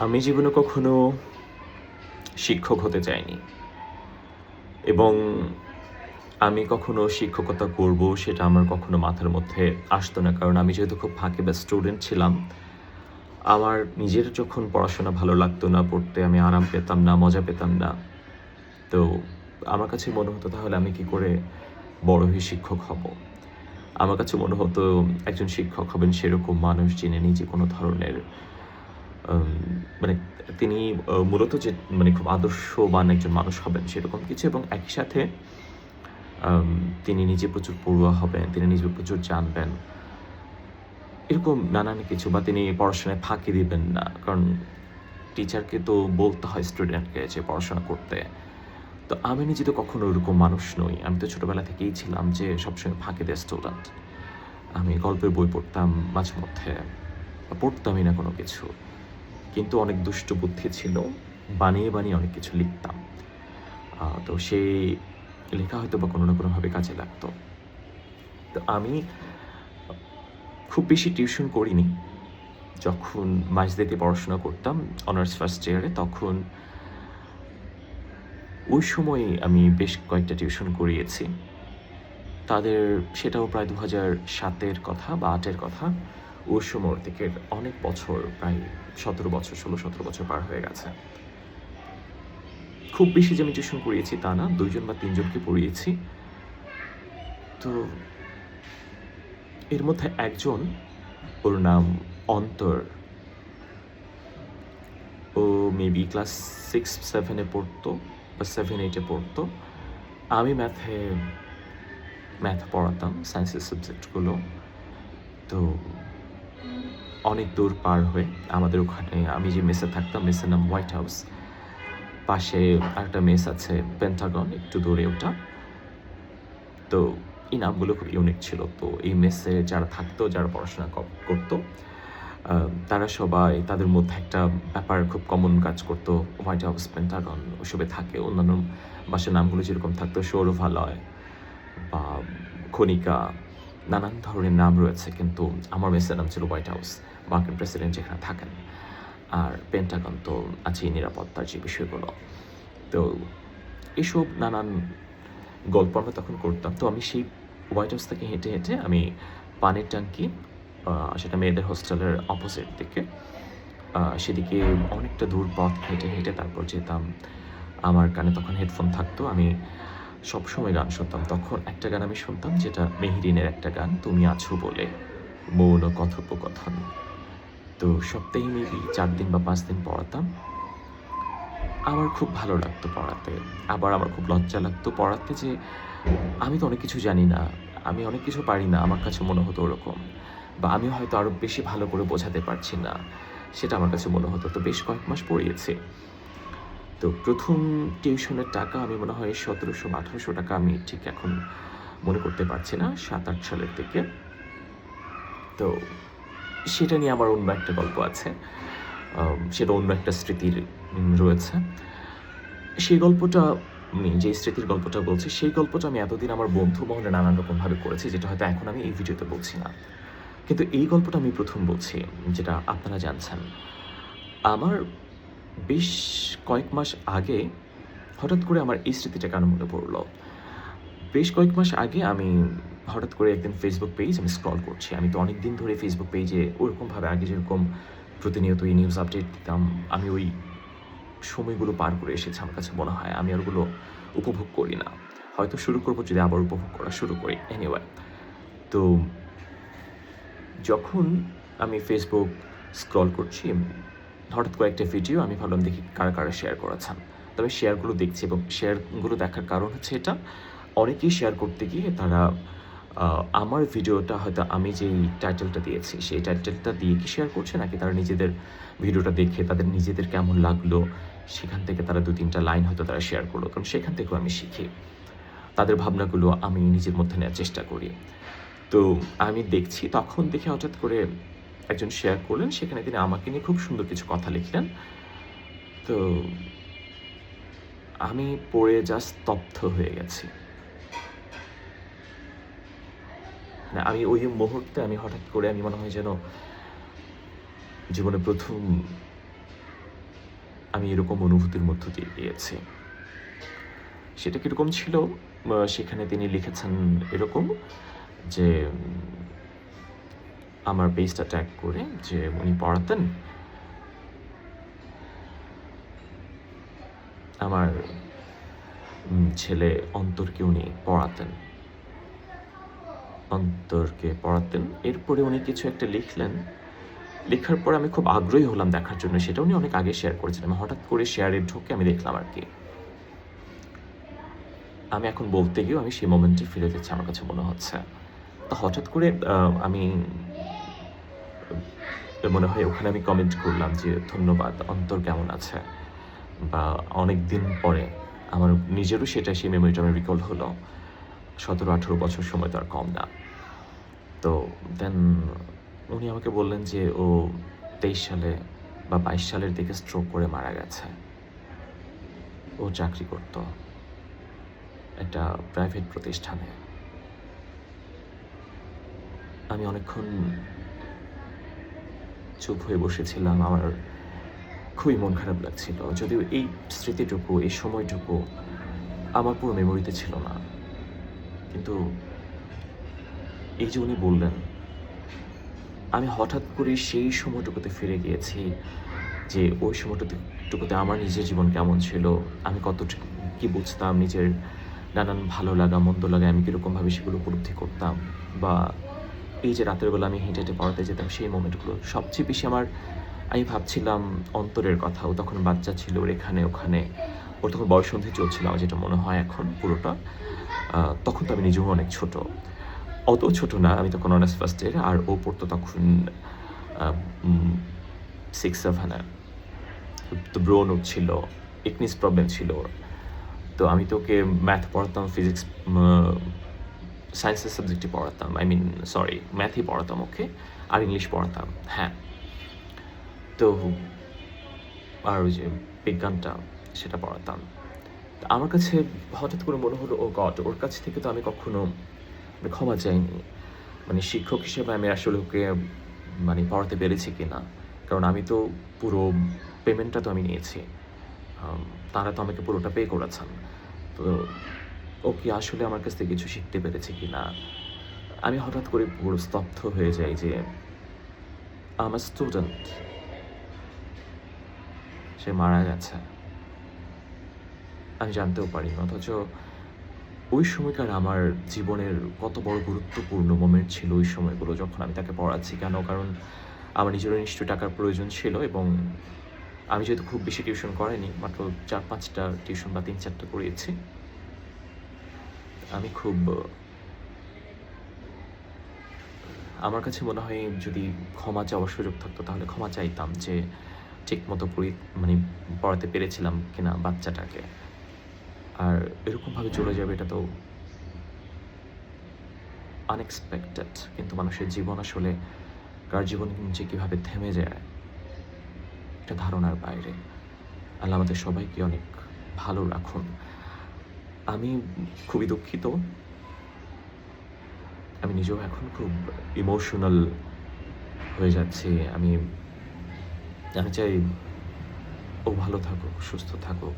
আমি জীবনে কখনো শিক্ষক হতে চাইনি। এবং আমি কখনো শিক্ষকতা করব সেটা আমার কখনো মাথার মধ্যে আসতো না। কারণ আমি যেহেতু খুব ফাঁকে বা স্টুডেন্ট ছিলাম, আমার নিজের যখন পড়াশোনা ভালো লাগতো না, পড়তে আমি আরাম পেতাম না, মজা পেতাম না। তো আমার কাছে মনে হতো, তাহলে আমি কি করে বড় হয়ে শিক্ষক হব? আমার কাছে মনে হতো, একজন শিক্ষক হবেন সেরকম মানুষ যিনি নিজে কোনো ধরনের মানে তিনি মূলত যে মানে খুব আদর্শবান একজন মানুষ হবেন সেরকম কিছু এবং একই সাথে তিনি নিজে প্রচুর পড়ুয়া হবেন, তিনি নিজে প্রচুর জানবেন। এরকম নানান কিছু বা তিনি পড়াশোনায় ফাঁকি দিবেন না, কারণ টিচারকে তো বলতে হয় স্টুডেন্টকে যে পড়াশোনা করতে। তো আমি নিজে তো কখনো ওরকম মানুষ নই। আমি তো ছোটোবেলা থেকেই ছিলাম যে সবসময় ফাঁকি দেয় স্টুডেন্ট আমি গল্পের বই পড়তাম মাঝে মধ্যে পড়তামই না কোনো কিছু। কিন্তু অনেক দুষ্ট বুদ্ধি ছিল। বানিয়ে বানিয়ে অনেক কিছু লিখতাম। তো সেই লেখা হয়তো বা কোনো না কোনোভাবে কাজে লাগতো। তো আমি খুব বেশি টিউশন করিনি। যখন মাঝদিতে পড়াশোনা করতাম, অনার্স ফার্স্ট ইয়ারে, তখন ওই সময়ে আমি বেশ কয়েকটা টিউশন করিয়েছি। তাদের, সেটাও প্রায় দু হাজার সাতের কথা বা আটের কথা। সময় থেকে অনেক বছর, প্রায় সতেরো বছর, ষোলো, সতেরো বছর পার হয়ে গেছে। খুব বেশি যে আমি টিউশন করিয়েছি তা না, দুইজন বা তিনজনকে পড়িয়েছি। তো এর মধ্যে একজন, ওর নাম অন্তর। ও মেবি ক্লাস সিক্স সেভেনে পড়তো বা সেভেন এইটে পড়তো। আমি ম্যাথে ম্যাথ পড়াতাম সায়েন্সের সাবজেক্টগুলো তো অনেক দূর পার হয়ে আমাদের ওখানে আমি যে মেসে থাকতাম, মেসের নাম হোয়াইট হাউস পাশে আরেকটা মেস আছে পেন্টাগন একটু দূরে ওটা। তো এই নামগুলো খুব ইউনিক ছিল। তো এই মেসে যারা থাকতো, যারা পড়াশোনা করতো তারা সবাই তাদের মধ্যে একটা ব্যাপার খুব কমন কাজ করতো হোয়াইট হাউস পেন্টাগন ওসবে থাকে। অন্যান্য বাসার নামগুলো যেরকম থাকতো, সৌরভালয় বা খনিকা নানান ধরনের নাম রয়েছে, কিন্তু আমার মেসের নাম ছিল হোয়াইট হাউস, মার্কিন প্রেসিডেন্ট যেখানে থাকেন। আর পেন্টাগন তো আছেই নিরাপত্তার যে বিষয়গুলো। তো এসব নানান গল্প আমরা তখন করতাম। তো আমি সেই হোয়াইট হাউস থেকে হেঁটে হেঁটে আমি পানির ট্যাঙ্কি সেটা মেয়েদের হোস্টেলের অপোজিট দিকে সেদিকে অনেকটা দূর পথ হেঁটে হেঁটে তারপর যেতাম। আমার কানে তখন হেডফোন থাকতো, আমি সবসময় গান শুনতাম। তখন একটা গান আমি শুনতাম, যেটা মেহরিনের একটা গান, তুমি আছো বলে। মৌন কথোপকথন। তো সপ্তাহে মেবি চার দিন বা পাঁচ দিন পড়াতাম। আমার খুব ভালো লাগতো পড়াতে। আবার আমার খুব লজ্জা লাগতো পড়াতে যে আমি তো অনেক কিছু জানি না, আমি অনেক কিছু পারি না, আমার কাছে মনে হতো ওরকম। বা আমি হয়তো আরও বেশি ভালো করে বোঝাতে পারছি না, সেটা আমার কাছে মনে হতো। তো বেশ কয়েক মাস পড়িয়েছি। তো প্রথম টিউশনের টাকা আমি মনে হয় সতেরোশো বা আঠারোশো টাকা আমি ঠিক এখন মনে করতে পারছি না, সাত আট সালের থেকে তো সেটা নিয়ে আমার অন্য একটা গল্প আছে। সেটা অন্য একটা স্মৃতির রয়েছে। সেই গল্পটা আমি যে স্মৃতির গল্পটা বলছি, সেই গল্পটা আমি এতদিন আমার বন্ধু মহলে নানান রকমভাবে করেছি, যেটা হয়তো এখন আমি এই ভিডিওতে বলছি না। কিন্তু এই গল্পটা আমি প্রথম বলছি, যেটা আপনারা জানছেন। আমার বেশ কয়েক মাস আগে হঠাৎ করে আমার এই স্মৃতিটা কেন মনে পড়ল? বেশ কয়েক মাস আগে আমি হঠাৎ করে একদিন ফেসবুক পেজ আমি স্ক্রল করছি। আমি তো অনেক দিন ধরে ফেসবুক পেজে ওরকমভাবে আগে যেরকম প্রতিনিয়ত এই নিউজ আপডেট দিতাম, আমি ওই সময়গুলো পার করে এসেছি আমার কাছে মনে হয়। আমি ওগুলো উপভোগ করি না। হয়তো শুরু করব যদি আবার উপভোগ করা শুরু করি। এনিওয়ে তো যখন আমি ফেসবুক স্ক্রল করছি হঠাৎ কয়েকটা ভিডিও আমি ভাবলাম দেখি কারা কারা শেয়ার করেছেন। তবে শেয়ারগুলো দেখছি এবং শেয়ারগুলো দেখার কারণ হচ্ছে এটা। অনেকেই শেয়ার করতে গিয়ে তারা আমার ভিডিওটা হয়তো আমি যেই টাইটেলটা দিয়েছি, সেই টাইটেলটা দিয়ে কি শেয়ার করছে নাকি তারা নিজেদের ভিডিওটা দেখে তাদের নিজেদের কেমন লাগল, সেখান থেকে তারা দু তিনটা লাইন হয়তো তারা শেয়ার করল। কারণ সেখান থেকেও আমি শিখি। তাদের ভাবনাগুলো আমি নিজের মধ্যে নেওয়ার চেষ্টা করি। তো আমি দেখছি, তখন দেখে হঠাৎ করে একজন শেয়ার করলেন, সেখানে তিনি আমাকে নিয়ে খুব সুন্দর কিছু কথা লিখলেন। তো আমি পড়ে যা স্তব্ধ হয়ে গেছি। না, আমি ওই মুহূর্তে আমি হঠাৎ করে আমি মনে হয় যেন জীবনে প্রথম আমি এরকম অনুভূতির মধ্য দিয়ে গিয়েছি। সেটা কীরকম ছিল? সেখানে তিনি লিখেছেন এরকম যে আমার পেজটা ট্যাগ করে যে উনি পড়াতেন। আমার ছেলে অন্তরকে উনি পড়াতেন। অন্তরকে পড়াতেন। এরপরে উনি কিছু একটা লিখলেন। লেখার পর আমি খুব আগ্রহী হলাম দেখার জন্য। সেটা উনি অনেক আগে শেয়ার করেছিলেন হঠাৎ করে শেয়ারে ঢুকে আমি দেখলাম আর কি। আমি এখন বলতে গিয়েও আমি সেই মোমেন্টে ফিরে যাচ্ছি আমার কাছে মনে হচ্ছে। তো হঠাৎ করে আমি মনে হয় ওখানে আমি কমেন্ট করলাম যে, ধন্যবাদ, অন্তর কেমন আছে? বা, অনেক দিন পরে আমার নিজেরও সেটা সেই মেমোরিটা আমার রিকল হলো। সতেরো, আঠেরো বছর সময় তো আর কম না। তো দেন উনি আমাকে বললেন যে, ও তেইশ সালে বা বাইশ সালের দিকে স্ট্রোক করে মারা গেছে। ও চাকরি করত একটা প্রাইভেট প্রতিষ্ঠানে। আমি অনেকক্ষণ চুপ হয়ে বসেছিলাম। আমার খুবই মন খারাপ লাগছিল। যদিও এই স্মৃতিটুকু, এই সময়টুকু আমার পুরো মেমোরিতে ছিল না। কিন্তু এই যে উনি বললেন, আমি হঠাৎ করে সেই সময়টুকুতে ফিরে গিয়েছি যে ওই সময়টুকুতে আমার নিজের জীবন কেমন ছিল, আমি কত কি বুঝতাম, নিজের নানান ভালো লাগা, মন্দ লাগা, আমি কীরকমভাবে সেগুলো উপলব্ধি করতাম বা এই যে রাতের বেলা আমি হেঁটে হেঁটে পড়াতে যেতাম, সেই মোমেন্টগুলো। সবচেয়ে বেশি আমার, আমি ভাবছিলাম অন্তরের কথা। ও তখন বাচ্চা ছিল, ওর এখানে, ওখানে। ওর তখন বয়সন্ধি চলছিল, আমার যেটা মনে হয় এখন পুরোটা। তখন তো আমি নিজেও অনেক ছোট। অত ছোট না, আমি তখন অনার্স ফার্স্ট ইয়ার আর ও পড়তো তখন সিক্স সেভেনে তো ব্রোন ছিল ইকনিস প্রবলেম ছিল তো আমি তো ওকে ম্যাথ পড়াতাম ফিজিক্স সায়েন্সের সাবজেক্টে পড়াতাম আই মিন সরি ম্যাথই পড়াতাম ওকে আর ইংলিশ পড়াতাম হ্যাঁ। তো আর ওই যে বিজ্ঞানটা, সেটা পড়াতাম। আমার কাছে হঠাৎ করে মনে হলো ও গড ওর কাছ থেকে তো আমি কখনো মানে ক্ষমা চাইনি। মানে শিক্ষক হিসেবে আমি আসলে ওকে মানে পড়াতে পেরেছি কি না কারণ আমি তো পুরো পেমেন্টটা তো আমি নিয়েছি। তারা তো আমাকে পুরোটা পে করেছেন। তো ও কি আসলে আমার কাছ থেকে কিছু শিখতে পেরেছে কি না আমি হঠাৎ করে পুরো স্তব্ধ হয়ে যাই যে আমার স্টুডেন্ট সে মারা গেছে। আমি জানতেও পারি অথচ ওই সময়কার আমার জীবনের কত বড় গুরুত্বপূর্ণ মোমেন্ট ছিল ওই সময়গুলো যখন আমি তাকে পড়াচ্ছি। কেন? কারণ আমার নিজেরও নিশ্চয়ই টাকার প্রয়োজন ছিল এবং আমি যেহেতু খুব বেশি টিউশন করাইনি, মাত্র চার পাঁচটা টিউশন বা তিন চারটা করিয়েছি। আমি খুব, আমার কাছে মনে হয় যদি ক্ষমা চাওয়ার সুযোগ থাকতো, তাহলে ক্ষমা চাইতাম যে ঠিক মতো পড়ি মানে পড়াতে পেরেছিলাম কিনা বাচ্চাটাকে। আর এরকমভাবে চলে যাবে এটা তো আনএক্সপেক্টেড কিন্তু মানুষের জীবন আসলে, কার জীবন যে কীভাবে থেমে যায়, এটা ধারণার বাইরে। আল্লাহ আমাদের সবাইকে অনেক ভালো রাখুন। আমি খুবই দুঃখিত। আমি নিজেও এখন খুব ইমোশনাল হয়ে যাচ্ছি। আমি আমি চাই ও ভালো থাকুক, সুস্থ থাকুক।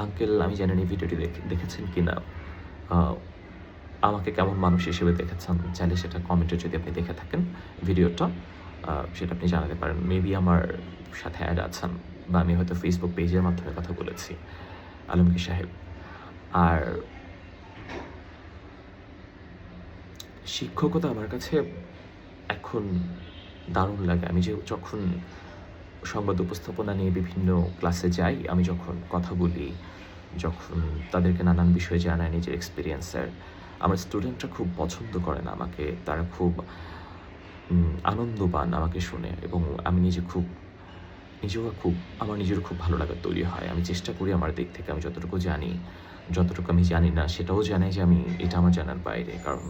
আঙ্কেল, আমি জানি না ভিডিওটি দেখে- দেখেছেন কি না আমাকে কেমন মানুষ হিসেবে দেখেছেন চাইলে সেটা কমেন্টে যদি আপনি দেখে থাকেন ভিডিওটা সেটা আপনি জানাতে পারেন। মেবি আমার সাথে অ্যাড আছেন বা আমি হয়তো ফেসবুক পেজের মাধ্যমে কথা বলেছি। আলমগীর সাহেব আর শিক্ষকতা আমার কাছে এখন দারুণ লাগে। আমি যে যখন সংবাদ উপস্থাপনা নিয়ে বিভিন্ন ক্লাসে যাই, আমি যখন কথা বলি, যখন তাদেরকে নানান বিষয়ে জানাই নিজের এক্সপিরিয়েন্সের আমার স্টুডেন্টরা খুব পছন্দ করেন আমাকে। তারা খুব আনন্দ পান আমাকে শুনে এবং আমি নিজে খুব, নিজেও খুব, আমার নিজেরও খুব ভালো লাগা তৈরি হয়। আমি চেষ্টা করি আমার দিক থেকে, আমি যতটুকু জানি। যতটুকু আমি জানি না, সেটাও জানাই যে আমি এটা আমার জানার বাইরে। কারণ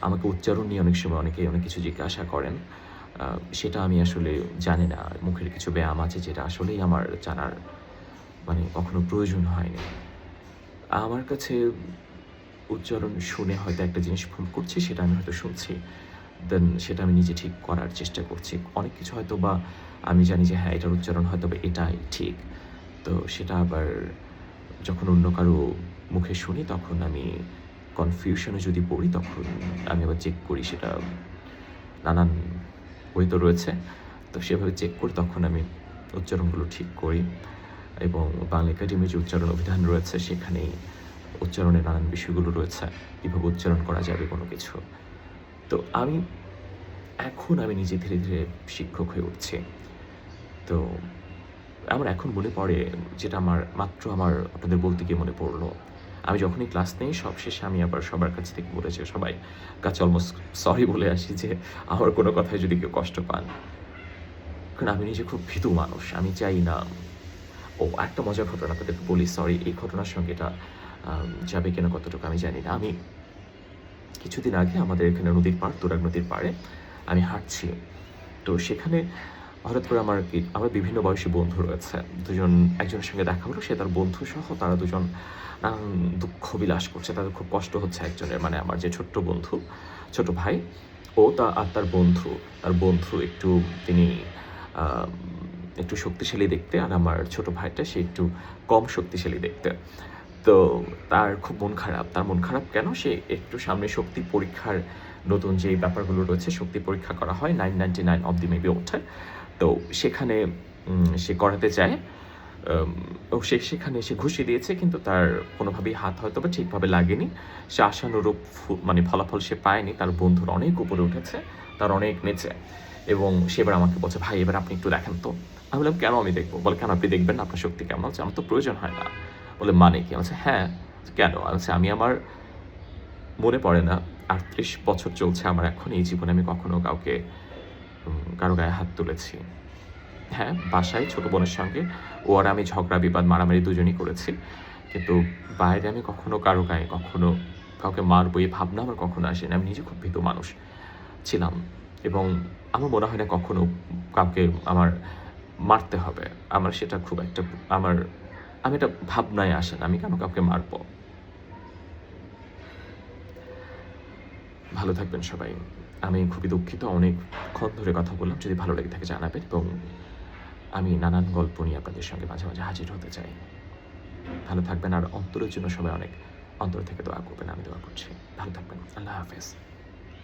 আমাকে উচ্চারণ নিয়ে অনেক সময় অনেকে অনেক কিছু জিজ্ঞাসা করেন। সেটা আমি আসলে জানি না। মুখের কিছু ব্যায়াম আছে যেটা আসলেই আমার জানার মানে কখনো প্রয়োজন হয়নি। আমার কাছে উচ্চারণ শুনে হয়তো একটা জিনিস ভুল করছি, সেটা আমি হয়তো শুনছি। দেন সেটা আমি নিজে ঠিক করার চেষ্টা করছি। অনেক কিছু হয়তো বা আমি জানি যে হ্যাঁ এটার উচ্চারণ হয়তো এটাই ঠিক। তো সেটা আবার যখন অন্য কারও মুখে শুনি, তখন আমি কনফিউশনে যদি পড়ি, তখন আমি আবার চেক করি সেটা নানান বই তো রয়েছে। তো সেভাবে চেক করি তখন আমি উচ্চারণগুলো ঠিক করি এবং বাংলা একাডেমির যে উচ্চারণ অভিধান রয়েছে সেখানে উচ্চারণের নানান বিষয়গুলো রয়েছে, কীভাবে উচ্চারণ করা যাবে কোনো কিছু। তো আমি, এখন আমি নিজে ধীরে ধীরে শিক্ষক হয়ে উঠছি। তো আমার এখন মনে পড়ে, যেটা আমার, মাত্র আমার আপনাদের বলতে গিয়ে মনে পড়ল আমি যখনই ক্লাস নেই সব শেষে আমি আবার সবার কাছ থেকে বলেছি সবাই কাছে অলমোস্ট সরি বলে আসি যে, আমার কোনো কথায় যদি কেউ কষ্ট পান। কারণ আমি নিজে খুব ভীতু মানুষ, আমি চাই না। ও, একটা মজার ঘটনা আপনাদেরকে বলি সরি এই ঘটনার সঙ্গে এটা যাবে কিনা কতটুকু আমি জানি না। আমি কিছুদিন আগে আমাদের এখানে নদীর পাড়, তুরাগ নদীর পাড়ে, আমি হাঁটছি। তো সেখানে হঠাৎ করে আমার কি আমার বিভিন্ন বয়সী বন্ধু রয়েছে। দুজন একজনের সঙ্গে দেখা হলো, সে তার বন্ধু সহ তারা দুজন দুঃখ বিলাস করছে। তাদের খুব কষ্ট হচ্ছে একজনের মানে আমার যে ছোট্ট বন্ধু, ছোট ভাই, ও তা আর তার বন্ধু। তার বন্ধু একটু তিনি একটু শক্তিশালী দেখতে আর আমার ছোট ভাইটা সে একটু কম শক্তিশালী দেখতে। তো তার খুব মন খারাপ। তার মন খারাপ কেন? সে একটু সামনে শক্তি পরীক্ষার নতুন যে ব্যাপারগুলো রয়েছে, শক্তি পরীক্ষা করা হয় nine ninety nine of the maybe ওঠে। তো সেখানে সে করাতে চায় ও সে সেখানে সে ঘুষি দিয়েছে কিন্তু তার কোনোভাবেই হাত হয়তো বা ঠিকভাবে লাগেনি। সে আশানুরূপ মানে ফলাফল সে পায়নি তার বন্ধুর অনেক উপরে উঠেছে তার অনেক নিচে। এবং সে এবার আমাকে বলছে ভাই এবার আপনি একটু দেখেন তো। আমি বললাম কেন আমি দেখব? বলে কেন আপনি দেখবেন আপনার শক্তি কেমন? আছে আমার তো প্রয়োজন হয় না। বলে মানে কি? বলছি, হ্যাঁ কেন? আমি আমি আমার মনে পড়ে না আটত্রিশ বছর চলছে আমার এখন এই জীবনে আমি কখনো কাউকে কারও গায়ে হাত তুলেছি। হ্যাঁ বাসায় ছোট বোনের সঙ্গে ও আর আমি ঝগড়া, বিবাদ, মারামারি দুজনই করেছি। কিন্তু বাইরে আমি কখনো কারও গায়ে, কখনো কাউকে মারবো, এই ভাবনা আমার কখনো আসেনি। আমি নিজে খুব ভীত মানুষ ছিলাম এবং আমার মনে হয় না কখনো কাউকে আমার মারতে হবে। আমার সেটা খুব একটা, আমার, আমি এটা ভাবনায় আসে না। আমি কেন কাউকে মারবো? ভালো থাকবেন সবাই। আমি খুবই দুঃখিত অনেকক্ষণ ধরে কথা বললাম। যদি ভালো লেগে থাকে জানাবেন এবং আমি নানান গল্প নিয়ে আপনাদের সঙ্গে মাঝে মাঝে হাজির হতে চাই। ভালো থাকবেন আর অন্তরের জন্য সবাই অনেক অন্তর থেকে দোয়া করবেন। আমি দোয়া করছি। ভালো থাকবেন। আল্লাহ হাফেজ।